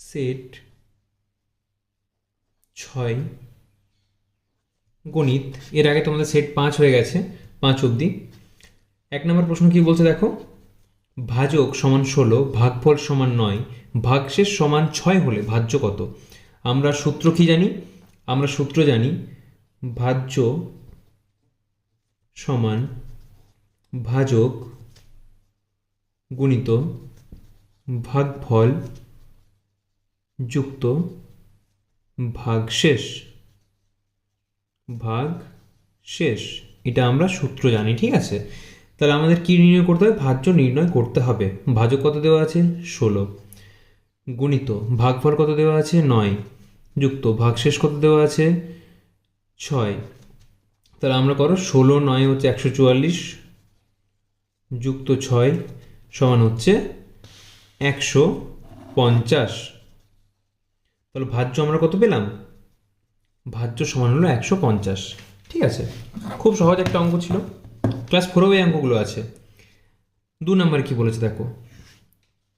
Set ছয় গণিত। এর আগে তোমাদের সেট পাঁচ হয়ে গেছে, পাঁচ অবধি। এক নম্বর প্রশ্ন কি বলছে দেখো? ভাজক সমান ষোলো, ভাগফল সমান নয়, ভাগশেষ সমান ছয় হলে ভাজ্য কত? আমরা সূত্র কি জানি? আমরা সূত্র জানি ভাজ্য সমান ভাজক গুণিত ভাগফল যুক্ত ভাগশেষ ভাগ শেষ। এটা আমরা সূত্র জানি, ঠিক আছে? তাহলে আমাদের কি নির্ণয় করতে হবে? ভাজ্য নির্ণয় করতে হবে। ভাজক কত দেওয়া আছে? ষোলো। গুণিত, ভাগফল কত দেওয়া আছে? নয়। যুক্ত ভাগশেষ কত দেওয়া আছে? ছয়। তাহলে আমরা করো ষোলো, নয় হচ্ছে একশো চুয়াল্লিশ, যুক্ত ছয় সমান হচ্ছে একশো পঞ্চাশ। তাহলে ভাজ্য আমরা কত পেলাম? ভাজ্য সমান হলো একশো পঞ্চাশ। ঠিক আছে? খুব সহজ একটা অঙ্ক ছিল। ক্লাস ফোরেও এই অঙ্কগুলো আছে। দু নম্বর কি বলেছে দেখো?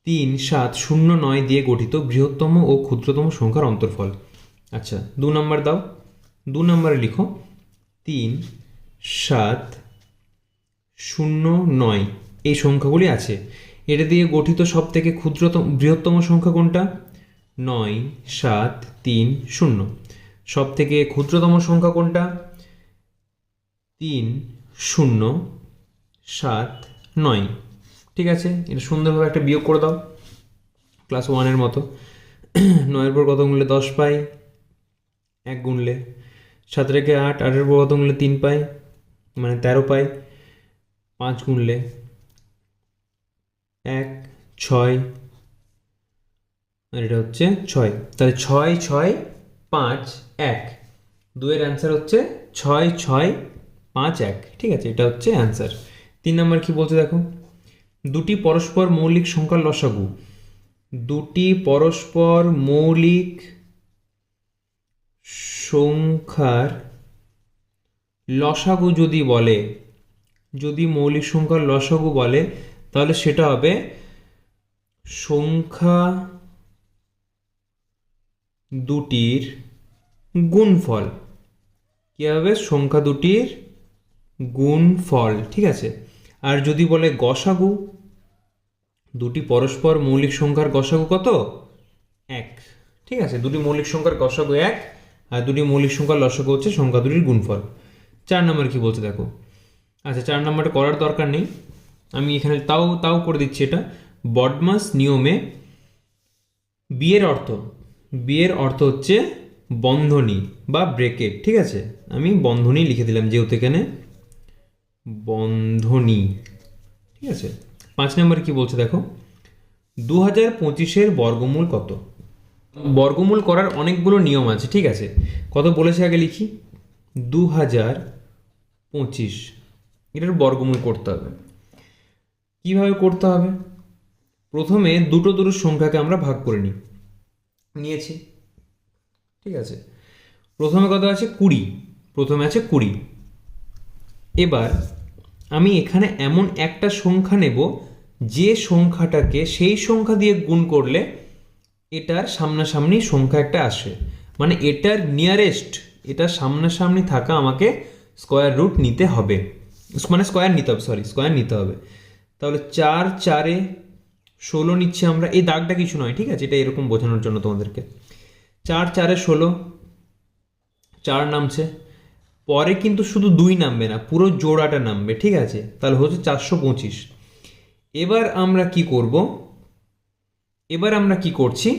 তিন, সাত, শূন্য, নয় দিয়ে গঠিত বৃহত্তম ও ক্ষুদ্রতম সংখ্যার অন্তর্ফল। আচ্ছা দু নম্বর দাও। দু নম্বরে লিখো। তিন, সাত, শূন্য, নয়। এই সংখ্যাগুলি আছে। এটা দিয়ে গঠিত সব থেকে ক্ষুদ্রতম, বৃহত্তম সংখ্যা কোনটা? নয়, সাত, তিন, শূন্য। সব থেকে ক্ষুদ্রতম সংখ্যা কোনটা? তিন, শূন্য, সাত, নয়। ঠিক আছে? এটা সুন্দরভাবে একটা বিয়োগ করে দাও। ক্লাস ওয়ানের মতো। নয়ের পর কত গুনলে? দশ পাই। এক গুনলে? সাত রেখে আট, আটের পর কত গুনলে? তিন পাই। মানে তেরো পাই। পাঁচ গুনলে? এক, ছয় এটা হচ্ছে ছয়। তাহলে ছয় ছয়, পাঁচ, এক। দুয়ের অ্যান্সার হচ্ছে ছয় ছয়, পাঁচ, এক। ঠিক আছে, এটা হচ্ছে অ্যান্সার তিন নম্বর কি বলছে দেখো? দুটি পরস্পর মৌলিক সংখ্যার লসাগু। দুটি পরস্পর মৌলিক সংখ্যার লসাগু যদি বলে, যদি মৌলিক সংখ্যার লসাগু বলে, তাহলে সেটা হবে সংখ্যা দুটির গুণফল। কী হবে? সংখ্যা দুটির গুণফল, ঠিক আছে? আর যদি বলে গসাগু, দুটি পরস্পর মৌলিক সংখ্যার গসাগু কত? এক। ঠিক আছে? দুটি মৌলিক সংখ্যার গসাগু এক, আর দুটি মৌলিক সংখ্যার লসাগু হচ্ছে সংখ্যা দুটির গুণফল। চার নম্বর কি বলছে দেখো? আচ্ছা চার নম্বরটা করার দরকার নেই। আমি এখানে তাও তাও করে দিচ্ছি এটা। বডমাস নিয়মে বিয়ের অর্থ বিয়ের অর্থ হচ্ছে বন্ধনী বা ব্রেকেট, ঠিক আছে? আমি বন্ধনী লিখে দিলাম যেহেতু এখানে। বন্ধনী, ঠিক আছে? পাঁচ নম্বর কি বলছে দেখো? দু হাজার পঁচিশের বর্গমূল কত? বর্গমূল করার অনেকগুলো নিয়ম আছে, ঠিক আছে? কত বলেছে আগে লিখি? দু হাজার পঁচিশ। এটার বর্গমূল করতে হবে। কীভাবে করতে হবে? প্রথমে দুটো দুটো সংখ্যাকে আমরা ভাগ করে নিই। নিয়েছি। ঠিক আছে? প্রথমে কত আছে কুড়ি। প্রথমে আছে কুড়ি। এবার আমি এখানে এমন একটা সংখ্যা নেব, যে সংখ্যাটাকে সেই সংখ্যা দিয়ে গুণ করলে এটার সামনাসামনি সংখ্যা একটা আসে। মানে এটার নিয়ারেস্ট এটার সামনাসামনি থাকা আমাকে স্কোয়ার রুট নিতে হবে। মানে স্কোয়ার নিতে হবে সরি স্কোয়ার নিতে হবে। তাহলে চার, চারে ষোলো নিচ্ছে আমরা, এই দাগটা কিছু নয়, ঠিক আছে? এটা এরকম বোঝানোর জন্য তোমাদেরকে। চার, চারে ষোলো, চার নামছে। পরে কিন্তু শুধু দুই নামবে না, পুরো জোড়াটা নামবে, ঠিক আছে? তাহলে হচ্ছে চারশো পঁচিশ। এবার আমরা কি করব? এবার আমরা কি করছি?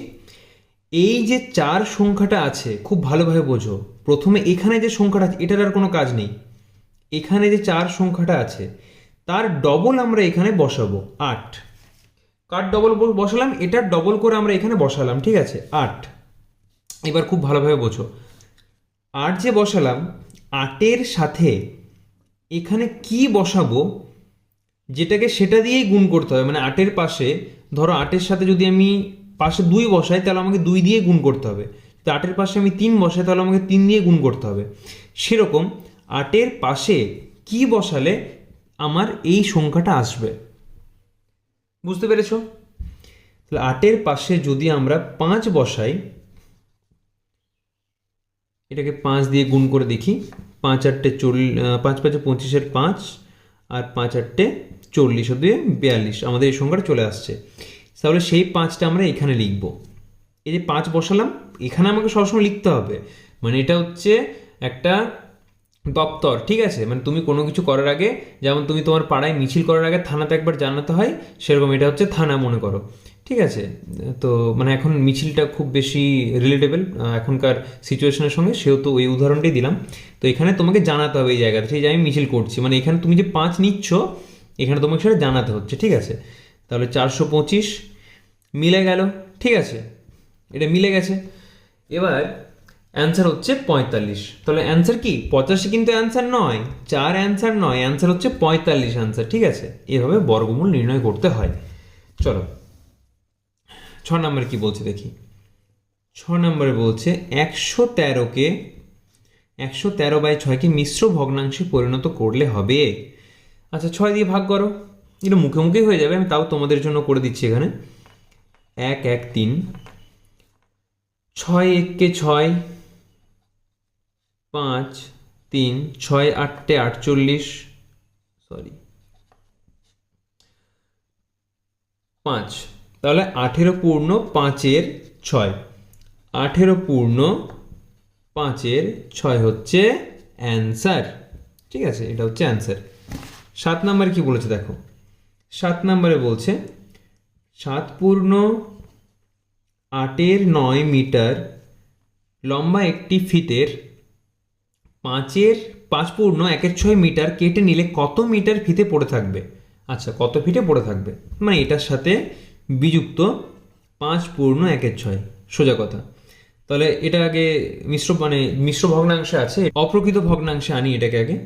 এই যে চার সংখ্যাটা আছে, খুব ভালোভাবে বোঝো। প্রথমে এখানে যে সংখ্যাটা আছে, এটার আর কোনো কাজ নেই। এখানে যে চার সংখ্যাটা আছে, তার ডবল আমরা এখানে বসাবো, আট। কার ডবল বসালাম? এটার ডবল করে আমরা এখানে বসালাম, ঠিক আছে? আট। এবার খুব ভালোভাবে বোঝো। আট যে বসালাম, আটের সাথে এখানে কি বসাবো? যেটাকে সেটা দিয়েই গুণ করতে হবে। মানে আটের পাশে, ধরো আটের সাথে যদি আমি পাশে দুই বসাই, তাহলে আমাকে দুই দিয়ে গুণ করতে হবে। তো আটের পাশে আমি তিন বসাই, তাহলে আমাকে তিন দিয়ে গুণ করতে হবে। সেরকম আটের পাশে কি বসালে আমার এই সংখ্যাটা আসবে? বুঝতে পেরেছ? তাহলে আটের পাশে যদি আমরা পাঁচ বসাই, এটাকে পাঁচ দিয়ে গুণ করে দেখি। পাঁচ আটটে চল্লিশ পাঁচ পাঁচে পঁচিশের পাঁচ আর পাঁচ আটটে চল্লিশ দুয়ে বিয়াল্লিশ। আমাদের এই সংখ্যাটা চলে আসছে। তাহলে সেই পাঁচটা আমরা এখানে লিখব। এই যে পাঁচ বসালাম, এখানে আমাকে সবসময় লিখতে হবে। মানে এটা হচ্ছে একটা দপ্তর, ঠিক আছে? মানে তুমি কোনো কিছু করার আগে, যেমন তুমি তোমার পাড়ায় মিছিল করার আগে থানাতে একবার জানাতে হয়, সেরকম এটা হচ্ছে থানা মনে করো, ঠিক আছে? তো মানে এখন মিছিলটা খুব বেশি রিলেটেবল এখনকার সিচুয়েশনের সঙ্গে, সেহেতু ওই উদাহরণটাই দিলাম। তো এখানে তোমাকে জানাতে হবে এই জায়গাতে যে আমি মিছিল করছি মানে এখানে তুমি যে পাঁচ নিচ্ছ, এখানে তোমাকে সেটা জানাতে হচ্ছে, ঠিক আছে? তাহলে চারশো পঁচিশ, মিলে গেল, ঠিক আছে? এটা মিলে গেছে। এবার অ্যান্সার হচ্ছে পঁয়তাল্লিশ। তাহলে অ্যান্সার কি? পঁচাশি কিন্তু অ্যান্সার নয়। চার অ্যান্সার নয়। অ্যান্সার হচ্ছে পঁয়তাল্লিশ অ্যান্সার ঠিক আছে? এভাবে বর্গমূল নির্ণয় করতে হয়। চলো। ছ নম্বরে কি বলছে দেখি। ছ নম্বরে বলছে, একশো তেরোকে একশো তেরো বাই ছয়কে মিশ্র ভগ্নাংশে পরিণত করলে হবে। আচ্ছা ছয় দিয়ে ভাগ করো। এটা মুখে মুখে হয়ে যাবে, আমি তাও তোমাদের জন্য করে দিচ্ছি এখানে। এক এক, তিন। ছয় এককে ছয় পাঁচ, তিন, ছয়, আটটে, আটচল্লিশ সরি পাঁচ। তাহলে আঠেরো পূর্ণ পাঁচের ছয়। আঠেরো পূর্ণ পাঁচের ছয় হচ্ছে অ্যান্সার ঠিক আছে, এটা হচ্ছে অ্যান্সার সাত নম্বরে কি বলেছে দেখো? সাত নম্বরে বলছে, সাত পূর্ণ আটের নয় মিটার লম্বা একটি ফিতের পাঁচের পাঁচ পূর্ণ একের ছয় মিটার কেটে নিলে কত মিটার ফিতে পড়ে থাকবে? আচ্ছা কত ফিটে পড়ে থাকবে? মানে এটার সাথে বিযুক্ত পাঁচ পূর্ণ একের ছয়। সোজা কথা। তাহলে এটা আগে মিশ্র মানে মিশ্র ভগ্নাংশে আছে, অপ্রকৃত ভগ্নাংশে আনি এটাকে আগে।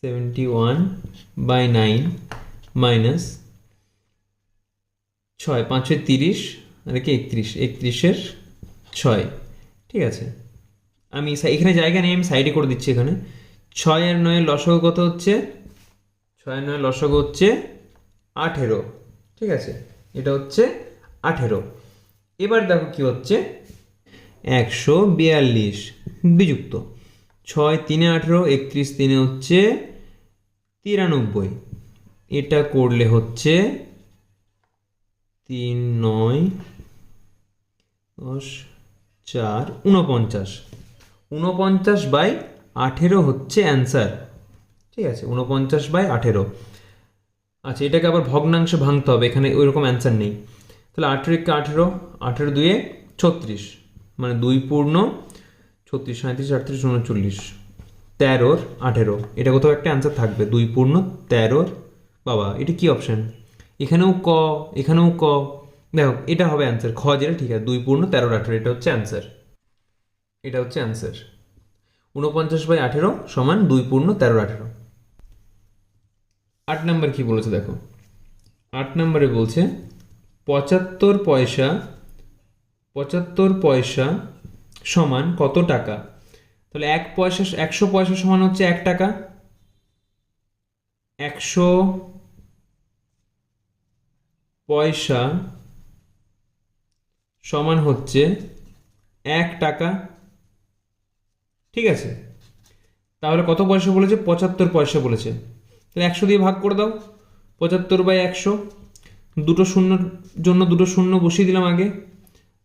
Seventy one by nine minus ছয় পাঁচশো তিরিশ আর কি, একত্রিশ, একত্রিশের ছয়। ঠিক আছে। আমি এখানে জায়গা নেই, আমি সাইডে করে দিচ্ছি এখানে। ছয় আর নয়ের লসগো কত হচ্ছে? ছয় আর নয়ের হচ্ছে আঠেরো, ঠিক আছে? এটা হচ্ছে আঠেরো। এবার দেখো কি হচ্ছে? একশো বিয়াল্লিশ, বিযুক্ত। ছয় তিনে আঠেরো, একত্রিশ তিনে হচ্ছে তিরানব্বই। এটা করলে হচ্ছে তিন নয়, দশ, চার উনপঞ্চাশ উনপঞ্চাশ বাই আঠেরো হচ্ছে অ্যান্সার ঠিক আছে উনপঞ্চাশ বাই আঠেরো। আচ্ছা এটাকে আবার ভগ্নাংশে ভাঙতে হবে, এখানে ওইরকম অ্যান্সার নেই। তাহলে আঠেরো একে আঠেরো আঠেরো দুয়ে ছত্রিশ মানে দুই পূর্ণ ছত্রিশ সাঁত্রিশ আটত্রিশ, উনচল্লিশ, তেরোর আঠেরো। এটা কোথাও একটা অ্যান্সার থাকবে, দুই পূর্ণ তেরোর। বাবা, এটা কি অপশান এখানেও ক এখানেও ক। দেখো, এটা হবে অ্যান্সার খ যেটা ঠিক আছে, দুই পূর্ণ তেরোর আঠেরো, এটা হচ্ছে অ্যান্সার এটা হচ্ছে অ্যান্সার উনপঞ্চাশ বাই আঠেরো সমান দুই পূর্ণ তেরো আঠেরো। আট নাম্বার কি বলেছে দেখো? আট নম্বরে বলছে, পঁচাত্তর পয়সা পঁচাত্তর পয়সা সমান কত টাকা? তাহলে এক পয়সা, একশো পয়সা সমান হচ্ছে এক টাকা। একশো পয়সা সমান হচ্ছে এক টাকা। ঠিক আছে? তাহলে কত পয়সা বলেছে? পঁচাত্তর পয়সা বলেছে। তাহলে একশো দিয়ে ভাগ করে দাও। পঁচাত্তর বাই একশো। দুটো শূন্যর জন্য দুটো শূন্য বসিয়ে দিলাম আগে।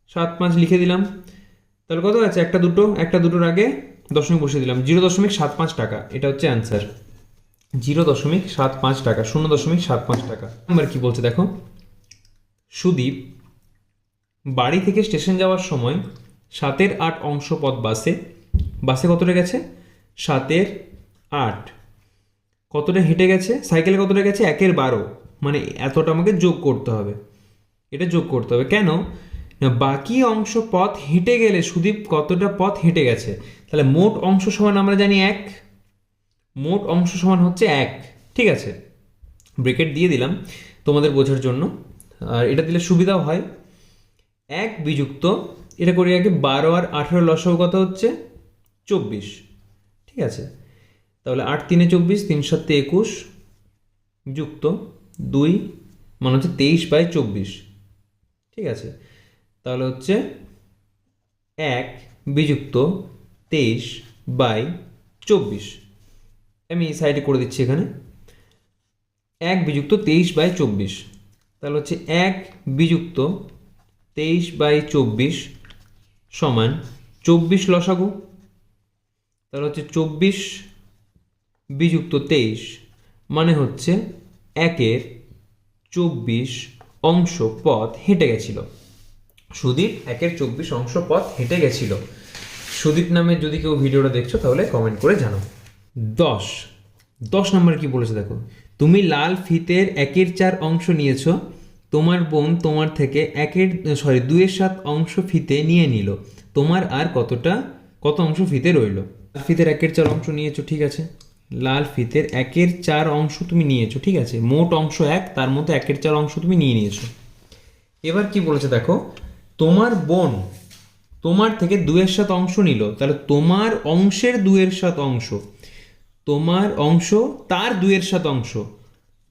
সাত পাঁচ লিখে দিলাম। তাহলে কত আছে? একটা দুটো, একটা দুটোর আগে দশমিক বসিয়ে দিলাম। জিরো দশমিক সাত পাঁচ টাকা। এটা হচ্ছে অ্যান্সার জিরো দশমিক সাত পাঁচ টাকা, শূন্য দশমিক সাত পাঁচ টাকা। এবার কি বলছে দেখো? সুদীপ বাড়ি থেকে স্টেশন যাওয়ার সময় সাতের আট অংশ পথ বাসে বাসে কতটা গেছে? সাতের আট। কতটা হেঁটে গেছে? সাইকেলে কতটা গেছে? একের বারো। মানে এতটা আমাকে যোগ করতে হবে। এটা যোগ করতে হবে। কেন? না, বাকি অংশ পথ হেঁটে গেলে সুদীপ কতটা পথ হেঁটে গেছে? তাহলে মোট অংশ সমান আমরা জানি এক। মোট অংশ সমান হচ্ছে এক। ঠিক আছে? ব্রেকেট দিয়ে দিলাম তোমাদের বোঝার জন্য। আর এটা দিলে সুবিধাও হয়। এক বিযুক্ত। এটা করি আগে বারো আর আঠেরো লসও কত হচ্ছে? চব্বিশ। ঠিক আছে? তাহলে আট তিনে চব্বিশ, তিন সাতে একুশ যুক্ত দুই মানে হচ্ছে তেইশ বাই চব্বিশ। ঠিক আছে? তাহলে হচ্ছে এক বিযুক্ত তেইশ বাই চব্বিশ। আমি এই সাইডে করে দিচ্ছি এখানে। এক বিযুক্ত তেইশ বাই চব্বিশ। তাহলে হচ্ছে এক বিযুক্ত তেইশ বাই চব্বিশ সমান চব্বিশ লসাগু। তাহলে হচ্ছে চব্বিশ বিযুক্ত তেইশ মানে হচ্ছে একের চব্বিশ অংশ পথ হেঁটে গেছিল। সুদীপ একের চব্বিশ অংশ পথ হেঁটে গেছিল। সুদীপ নামে যদি কেউ ভিডিওটা দেখছ তাহলে কমেন্ট করে জানাও। দশ। দশ নম্বর কি বলেছে দেখো? তুমি লাল ফিতের একের চার অংশ নিয়েছো, তোমার বোন তোমার থেকে একের সরি দুয়ের সাত অংশ ফিতে নিয়ে নিল, তোমার আর কতটা, কত অংশ ফিতে রইল? ফিতের একের চার অংশ নিয়েছো, ঠিক আছে? লাল ফিতের একের চার অংশ তুমি নিয়েছো, ঠিক আছে? মোট অংশ এক, তার মধ্যে একের চার অংশ তুমি নিয়ে নিয়েছো। এবার কি বলেছে দেখো? তোমার বোন তোমার থেকে দুয়ের সাত অংশ নিল, তাহলে তোমার অংশের দুয়ের সাত অংশ। তোমার অংশ তার দুয়ের সাত অংশ।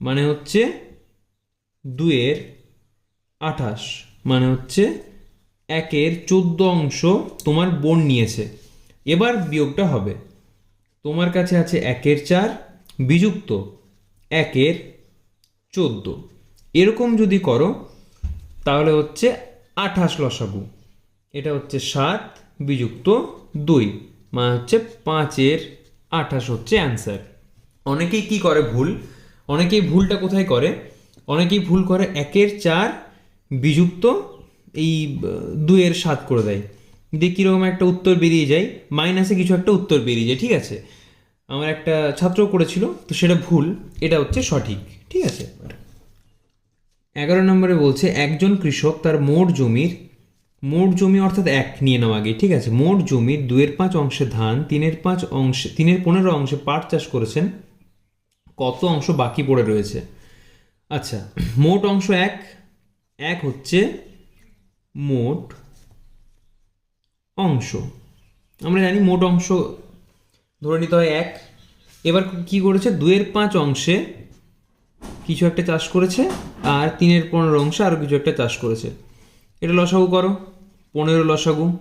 মানে হচ্ছে দুয়ের আঠাশ। মানে হচ্ছে একের চোদ্দ অংশ তোমার বোন নিয়েছে। এবার বিয়োগটা হবে। তোমার কাছে আছে একের চার বিযুক্ত একের চোদ্দ। এরকম যদি করো তাহলে হচ্ছে আঠাশ লসাগু। এটা হচ্ছে সাত বিযুক্ত দুই মানে হচ্ছে পাঁচের আঠাশ হচ্ছে অ্যান্সার। অনেকেই কি করে ভুল? অনেকেই ভুলটা কোথায় করে? অনেকেই ভুল করে একের চার বিযুক্ত এই আহ, দুইয়ের সাত করে দেয়। দিয়ে কীরকম একটা উত্তর বেরিয়ে যায় মাইনাসে কিছু একটা উত্তর বেরিয়ে যায়, ঠিক আছে? আমার একটা ছাত্র করেছিল, তো সেটা ভুল, এটা হচ্ছে সঠিক, ঠিক আছে? এগারো নম্বরে বলছে, একজন কৃষক তার মোট জমির, মোট জমি অর্থাৎ এক নিয়ে নেওয়া আগে, ঠিক আছে? মোট জমির দুয়ের পাঁচ অংশে ধান, তিনের পাঁচ অংশে, তিনের পনেরো অংশে পাট চাষ করেছেন, কত অংশ বাকি পড়ে রয়েছে? আচ্ছা মোট অংশ এক এক হচ্ছে মোট অংশ। আমরা জানি মোট অংশ ধরে নিতে হয় এক। এবার কি করেছে? দুয়ের পাঁচ অংশে কিছু একটা চাষ করেছে আর তিনের পনেরো অংশে আরও কিছু একটা চাষ করেছে। এটা লসাগু করো, পনেরো লসাগু।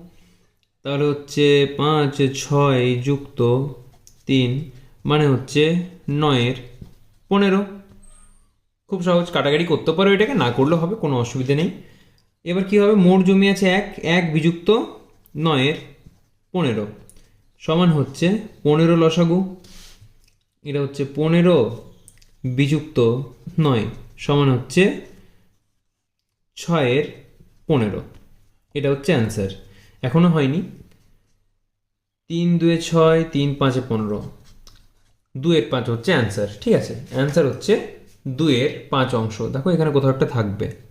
তাহলে হচ্ছে পাঁচ, ছয় যুক্ত তিন মানে হচ্ছে নয়ের পনেরো। খুব সহজ কাটাকাটি করতে পারো এটাকে, না করলে হবে, কোনো অসুবিধা নেই। এবার কি হবে? মোট জমি আছে এক এক বিযুক্ত নয়ের পনেরো। সমান হচ্ছে পনেরো লসাগু। এটা হচ্ছে পনেরো বিযুক্ত নয়। সমান হচ্ছে ছয়ের পনেরো। এটা হচ্ছে অ্যান্সার। এখনও হয়নি। তিন দুয়ে ছয়, তিন পাঁচে পনেরো। দুয়ের পাঁচ হচ্ছে অ্যান্সার। ঠিক আছে? অ্যান্সার হচ্ছে দুয়ের পাঁচ অংশ। দেখো এখানে কোথাও একটা থাকবে।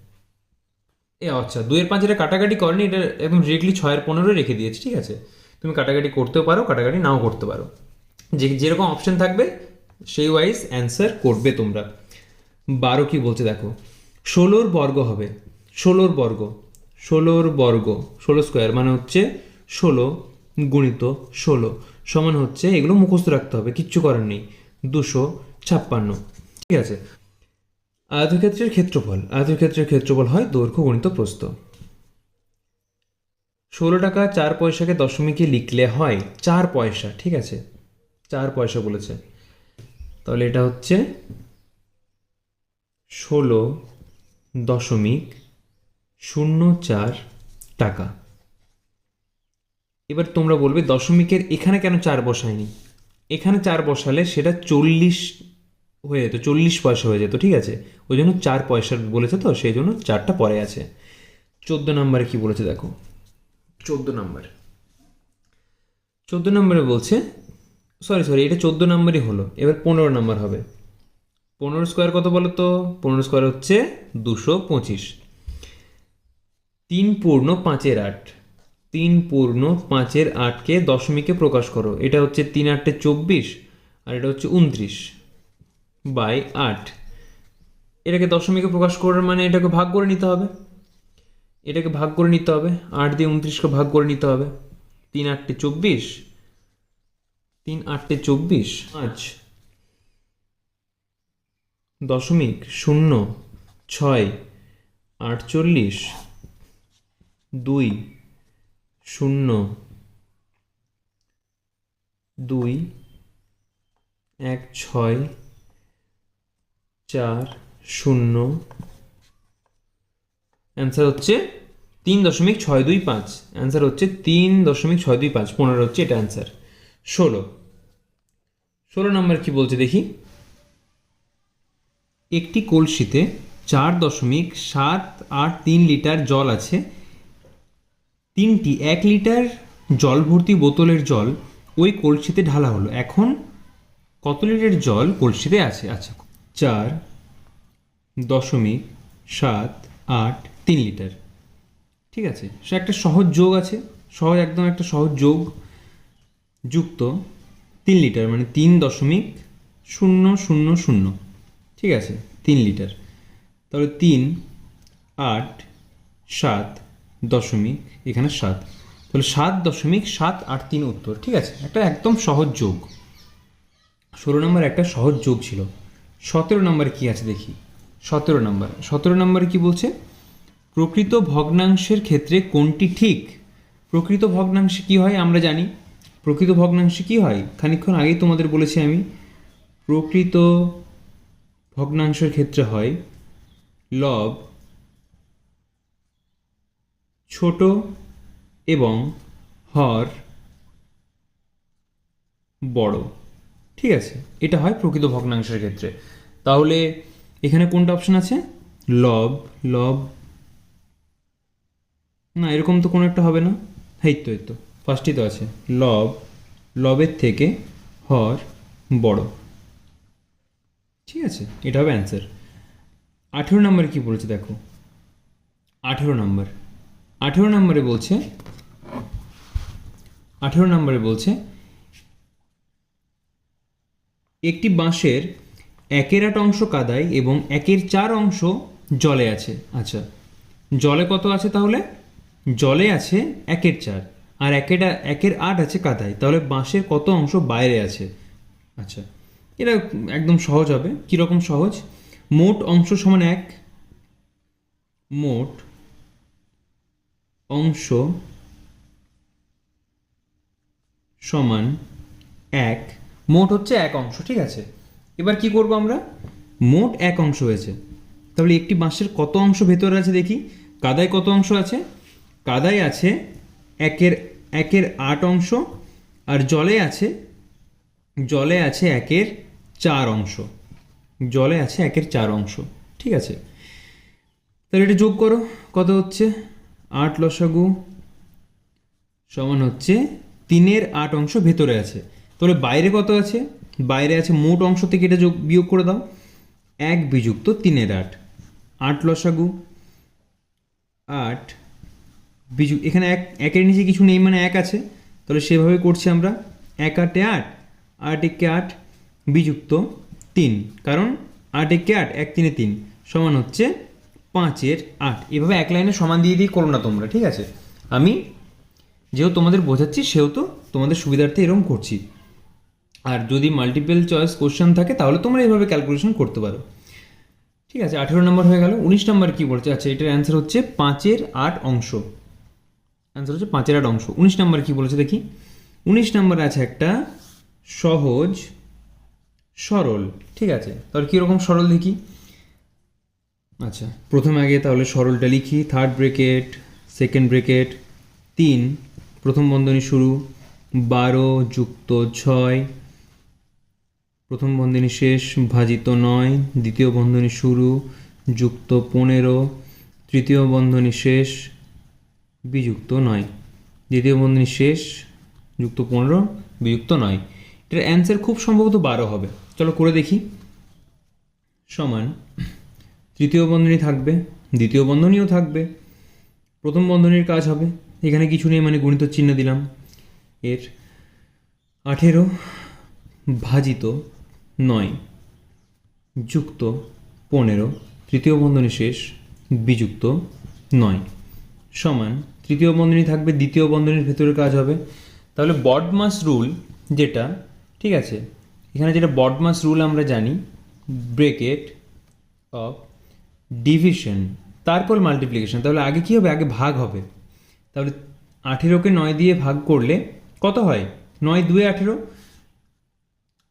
এ আচ্ছা দুয়ের পাঁচ এটা কাটাকাটি করেনি, এটা একদম ডিরেক্টলি ছয়ের পনেরো রেখে দিয়েছে, ঠিক আছে? তুমি কাটাকাটি করতেও পারো, কাটাকাটি নাও করতে পারো। যে, যেরকম অপশন থাকবে, সেই ওয়াইজ অ্যান্সার করবে তোমরা। বারো কি বলছে দেখো? ষোলোর বর্গ হবে, ষোলোর বর্গ ষোলোর বর্গ, ষোলো স্কোয়ার মানে হচ্ছে ষোলো গুণিত ষোলো, সমান হচ্ছে এগুলো মুখস্থ রাখতে হবে, কিচ্ছু করার নেই, দুশো ছাপ্পান্ন। ঠিক আছে? আয়তক্ষেত্রের ক্ষেত্রফল আয়তক্ষেত্রের ক্ষেত্রফল হয় দৈর্ঘ্য গণিত প্রস্থ। ষোলো টাকা চার পয়সাকে দশমিকে লিখলে হয় চার পয়সা, ঠিক আছে? চার পয়সা বলেছে। তাহলে এটা হচ্ছে ষোলো দশমিক শূন্য চার টাকা। এবার তোমরা বলবে দশমিকের এখানে কেন চার বসায়নি? এখানে চার বসালে সেটা চল্লিশ হয়ে যেত চল্লিশ পয়সা হয়ে যেত ঠিক আছে? ওই জন্য চার পয়সা বলেছে তো সেই জন্য চারটা পরে আছে। চোদ্দ নম্বরে কি বলেছে দেখো? চোদ্দ নম্বর। চোদ্দ নম্বরে বলছে সরি সরি এটা চোদ্দ নম্বরই হলো এবার পনেরো নম্বর হবে। পনেরো স্কোয়ার কত বলো তো? পনেরো স্কোয়ার হচ্ছে দুশো পঁচিশ। তিন পূর্ণ পাঁচের আট। তিন পূর্ণ পাঁচের আটকে দশমিকে প্রকাশ করো এটা হচ্ছে তিন আটটে চব্বিশ আর এটা হচ্ছে উনত্রিশ। বাই আট। এটাকে দশমিকে প্রকাশ করার মানে এটাকে ভাগ করে নিতে হবে। এটাকে ভাগ করে নিতে হবে। আট দিয়ে উনত্রিশকে ভাগ করে নিতে হবে। তিন আটটে চব্বিশ। তিন আটটে চব্বিশ। পাঁচ। দশমিক শূন্য, ছয়, আটচল্লিশ, দুই, শূন্য, দুই, এক, ছয় চার, শূন্য। অ্যান্সার হচ্ছে তিন দশমিক ছয় দুই পাঁচ। অ্যান্সার হচ্ছে তিন দশমিক ছয় দুই পাঁচ। পনেরো হচ্ছে এটা অ্যান্সার ষোলো। ষোলো নম্বর কি বলছে দেখি? একটি কলসিতে চার দশমিক সাত আট তিন লিটার জল আছে। তিনটি এক লিটার জল ভর্তি বোতলের জল ওই কলসিতে ঢালা হলো। এখন কত লিটার জল কলসিতে আছে? আচ্ছা চার দশমিক সাত আট তিন লিটার। ঠিক আছে? সে একটা সহজ যোগ আছে। সহজ একদম একটা সহজ যোগ যুক্ত তিন লিটার মানে তিন দশমিক শূন্য শূন্য শূন্য। ঠিক আছে? তিন লিটার। তাহলে তিন আট সাত দশমিক, এখানে সাত। তাহলে সাত দশমিক সাত আট তিন উত্তর। ঠিক আছে? একটা একদম সহজ যোগ। ষোলো নম্বর একটা সহজ যোগ ছিল। সতেরো নম্বর কি আছে দেখি? সতেরো নম্বর। সতেরো নম্বর কি বলছে? প্রকৃত ভগ্নাংশের ক্ষেত্রে কোনটি ঠিক? প্রকৃত ভগ্নাংশে কি হয় আমরা জানি। প্রকৃত ভগ্নাংশে কি হয়? খানিক্ষণ আগেই তোমাদের বলেছি আমি। প্রকৃত ভগ্নাংশের ক্ষেত্রে হয় লব ছোট এবং হর বড়। ঠিক আছে, এটা হয় প্রকৃত ভগ্নাংশের ক্ষেত্রে। তাহলে এখানে কোনটা অপশন আছে? লব লব। না, এরকম তো কোনো একটা হবে না। এই তো এই তো ফার্স্টই তো আছে। লব, লবের থেকে হর বড়। ঠিক আছে, এটা হবে অ্যান্সার আঠেরো নম্বরে কি বলছে দেখো? আঠেরো নম্বর। আঠেরো নম্বরে বলছে, আঠেরো নম্বরে বলছে একটি বাঁশের একের আট অংশ কাদায় এবং একের চার অংশ জলে আছে। আচ্ছা জলে কত আছে তাহলে? জলে আছে একের চার আর একের একের আট আছে কাদায়। তাহলে বাঁশের কত অংশ বাইরে আছে? আচ্ছা এটা একদম সহজ হবে। কীরকম সহজ? মোট অংশ সমান এক। মোট অংশ সমান এক মোট হচ্ছে এক অংশ, ঠিক আছে? এবার কি করব আমরা? মোট এক অংশ হয়েছে। তাহলে একটি বাঁশের কত অংশ ভেতরে আছে দেখি? কাদায় কত অংশ আছে? কাদায় আছে একের একের আট অংশ, আর জলে আছে জলে আছে একের চার অংশ। জলে আছে একের চার অংশ, ঠিক আছে? তাহলে এটা যোগ করো, কত হচ্ছে? আট লসাগু সমান হচ্ছে তিনের আট অংশ ভেতরে আছে। তাহলে বাইরে কত আছে? বাইরে আছে মোট অংশ থেকে এটা যোগ বিয়োগ করে দাও। এক বিযুক্ত তিনের আট। আট লসাগু। আট বিযু এখানে এক একের নিচে কিছু নেই মানে এক আছে। তাহলে সেভাবে করছি আমরা। এক আটে আট আট একে আট বিযুক্ত তিন। কারণ আট একে আট, এক তিনে তিন সমান হচ্ছে পাঁচের আট। এভাবে এক লাইনে সমান দিয়ে দিয়ে করো না তোমরা, ঠিক আছে? আমি যেহেতু তোমাদের বোঝাচ্ছি, সেহেতু তোমাদের সুবিধার্থে এরকম করছি। আর যদি মাল্টিপল চয়েস কোশ্চেন থাকে, তাহলে তোমরা এইভাবে ক্যালকুলেশন করতে পারো। ঠিক আছে, আঠেরো নম্বর হয়ে গেল, উনিশ নম্বর কী বলছে? আচ্ছা এটার অ্যান্সার হচ্ছে পাঁচের আট অংশ। অ্যান্সার হচ্ছে পাঁচের আট অংশ। উনিশ নম্বর কী বলেছে দেখি? উনিশ নম্বরে আছে একটা সহজ সরল। ঠিক আছে, তাহলে কীরকম সরল দেখি? আচ্ছা প্রথমে আগে তাহলে সরলটা লিখি। থার্ড ব্রেকেট সেকেন্ড ব্রেকেট তিন। প্রথম বন্ধনী শুরু, বারো যুক্ত ছয়। প্রথম বন্ধনী শেষ, ভাজিত নয়। দ্বিতীয় বন্ধনী শুরু, যুক্ত পনেরো। তৃতীয় বন্ধনী শেষ, বিযুক্ত নয়। দ্বিতীয় বন্ধনী শেষ, যুক্ত পনেরো, বিযুক্ত নয়। এটার অ্যান্সার খুব সম্ভবত বারো হবে। চলো করে দেখি। সমান, তৃতীয় বন্ধনী থাকবে, দ্বিতীয় বন্ধনীও থাকবে। প্রথম বন্ধনীর কাজ হবে, এখানে কিছু নেই মানে গণিত চিহ্ন দিলাম। এর আঠেরো, ভাজিত নয়। যুক্ত, পনেরো। তৃতীয় বন্ধনী শেষ, বিযুক্ত, নয়। সমান, তৃতীয় বন্ধনী থাকবে, দ্বিতীয় বন্ধনীর ভেতরে কাজ হবে। তাহলে বডমাস রুল যেটা, ঠিক আছে? এখানে যেটা বডমাস রুল আমরা জানি, ব্রেকেট অফ ডিভিশন। তারপর মাল্টিপ্লিকেশন। তাহলে আগে কী হবে? আগে ভাগ হবে। তাহলে আঠেরোকে নয় দিয়ে ভাগ করলে কত হয়? নয় দুয়ে আঠেরো।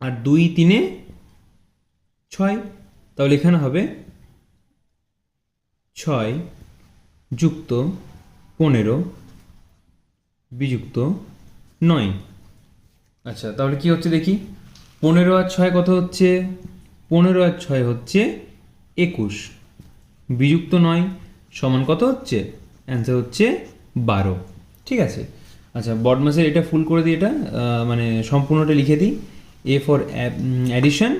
আর দুই তিনে ছয়। তাহলে এখানে হবে ছয় যুক্ত পনেরো বিযুক্ত নয়। আচ্ছা তাহলে কি হচ্ছে দেখি? পনেরো আর ছয় কত হচ্ছে? পনেরো আর ছয় হচ্ছে একুশ। বিযুক্ত নয় সমান কত হচ্ছে? অ্যান্সার হচ্ছে বারো। ঠিক আছে? আচ্ছা বডমাসের এটা ফুল করে দিই এটা মানে সম্পূর্ণটা লিখে দিই। এ ফর অ্যাডিশন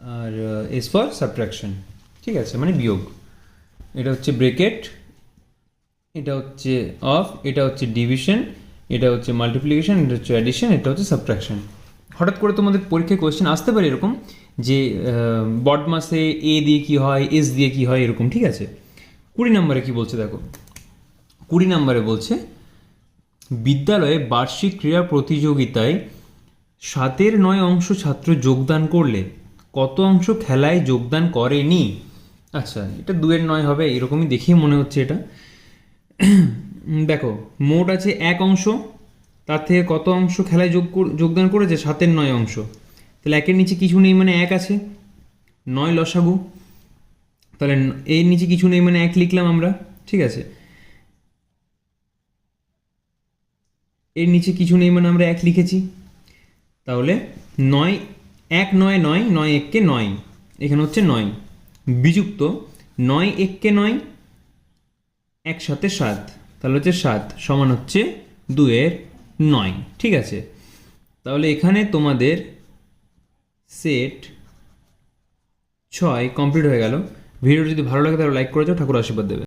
আর এস ফর সাবট্রাকশন ঠিক আছে মানে বিয়োগ। এটা হচ্ছে ব্রেকেট এটা হচ্ছে অফ এটা হচ্ছে ডিভিশন এটা হচ্ছে মাল্টিপ্লিকেশন এটা হচ্ছে অ্যাডিশন এটা হচ্ছে সাবট্রাকশন হঠাৎ করে তোমাদের পরীক্ষায় কোয়েশ্চেন আসতে পারে এরকম যে বড মাসে এ দিয়ে কি হয় এস দিয়ে কি হয়, এরকম, ঠিক আছে? কুড়ি নম্বরে কি বলছে দেখো? কুড়ি নম্বরে বলছে, বিদ্যালয়ে বার্ষিক ক্রীড়া প্রতিযোগিতায় সাতের নয় অংশ ছাত্র যোগদান করলে কত অংশ খেলায় যোগদান করেনি? আচ্ছা এটা দুয়ের নয় হবে, এরকমই দেখেই মনে হচ্ছে এটা। দেখো, মোট আছে এক অংশ, তার থেকে কত অংশ খেলায় যোগ যোগদান করেছে? সাতের নয় অংশ। তাহলে একের নিচে কিছু নেই মানে এক আছে। নয় লসাগু। তাহলে এর নিচে কিছু নেই মানে এক লিখলাম আমরা, ঠিক আছে? এর নিচে কিছু নেই মানে আমরা এক লিখেছি। তাহলে নয় এক নয় নয় নয় এককে নয়। এখানে হচ্ছে নয়। বিযুক্ত নয় এককে নয়, একসাথে সাত। তাহলে হচ্ছে সাত সমান হচ্ছে দুয়ের নয়। ঠিক আছে? তাহলে এখানে তোমাদের সেট ছয় কমপ্লিট হয়ে গেল। ভিডিও যদি ভালো লাগে তাহলে লাইক করে যাও ঠাকুর আশীর্বাদ দেবে।